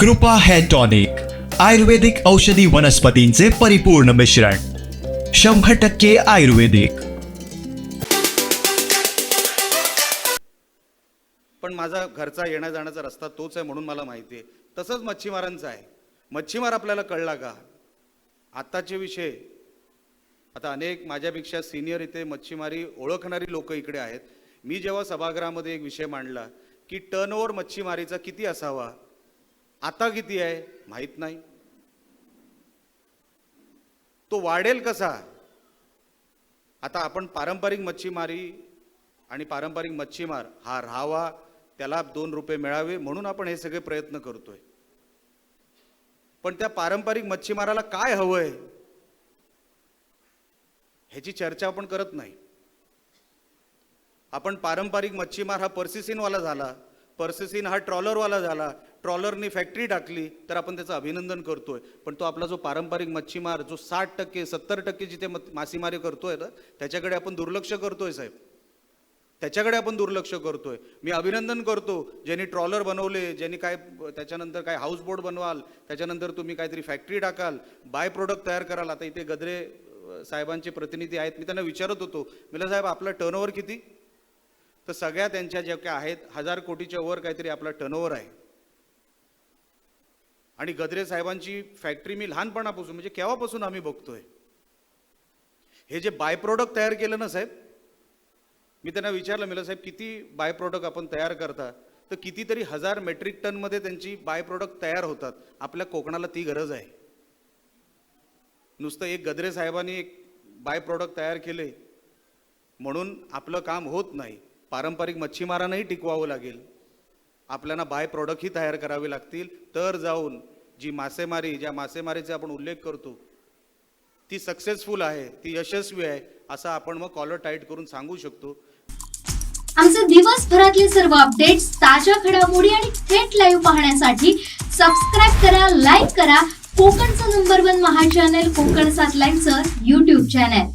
कृपा hair tonic आयुर्वेदिक औषधी वनस्पतींचे परिपूर्ण मिश्रण शंभर टक्के आयुर्वेदिक. पण माझा घरचा येण्या जाण्याचा रस्ता तोच आहे म्हणून मला माहिती आहे. तसंच मच्छीमारांचा आहे. मच्छीमार आपल्याला कळला का? आत्ताचे विषय. आता अनेक माझ्यापेक्षा सिनियर इथे मच्छीमारी ओळखणारी लोक इकडे आहेत. मी जेव्हा सभागृहामध्ये एक विषय मांडला की टर्नओव्हर मच्छीमारीचा किती असावा? आता किती आहे? माहीत नाही. तो वाढेल कसा? आता आपण पारंपरिक मच्छीमारी आणि पारंपरिक मच्छीमार हा राहावा त्याला दोन रुपये मिळावे म्हणून आपण हे सगळे प्रयत्न करतोय. पण त्या पारंपरिक मच्छीमाराला काय हवंय? ह्याची चर्चा आपण करत नाही. आपण पारंपरिक मच्छीमार हा पर्सिसिनवाला झाला. पर्सिसिन हा ट्रॉलरवाला झाला. ट्रॉलरनी फॅक्टरी टाकली तर आपण त्याचं अभिनंदन करतोय. पण तो आपला जो पारंपरिक मच्छीमार जो साठ टक्के सत्तर टक्के जिथे मासेमारी करतोय ना त्याच्याकडे आपण दुर्लक्ष करतोय साहेब. त्याच्याकडे आपण दुर्लक्ष करतोय. मी अभिनंदन करतो ज्यांनी ट्रॉलर बनवले ज्यांनी काय त्याच्यानंतर काय हाऊस बोट बनवाल त्याच्यानंतर तुम्ही काहीतरी फॅक्टरी टाकाल बाय प्रोडक्ट तयार कराल. आता इथे गद्रे साहेबांचे प्रतिनिधी आहेत मी त्यांना विचारत होतो. मला साहेब आपला टर्नओव्हर किती? तर सगळ्या त्यांच्या ज्या काय आहेत हजार कोटीच्या वर काहीतरी आपला टर्नओव्हर आहे. आणि गद्रे साहेबांची फॅक्टरी मी लहानपणापासून म्हणजे केव्हापासून आम्ही बघतोय? हे जे बाय प्रोडक्ट तयार केलं ना साहेब मी त्यांना विचारलं मिलं साहेब किती बाय प्रोडक्ट आपण तयार करता? तर कितीतरी हजार मेट्रिक टनमध्ये त्यांची बाय प्रोडक्ट तयार होतात. आपल्या कोकणाला ती गरज आहे. नुसतं एक गद्रे साहेबांनी एक बाय प्रोडक्ट तयार केले म्हणून आपलं काम होत नाही. पारंपरिक मच्छीमारांनाही टिकवावं लागेल. आपल्याला बाय प्रॉडक्टही तयार करावे लागतील. तर जाऊन जी मासेमारी ज्या मासेमारीचा आपण उल्लेख करतो ती सक्सेसफुल आहे ती यशस्वी आहे असं आपण मग कॉलर टाईट करून सांगू शकतो. आमचे दिवसभरातले सर्व अपडेट्स ताज्या घडामोडी आणि थेट लाईव्ह पाहण्यासाठी सबस्क्राईब करा लाईक करा. कोकणचं नंबर वन महा चॅनल कोकण सात लाईनचं युट्यूब चॅनल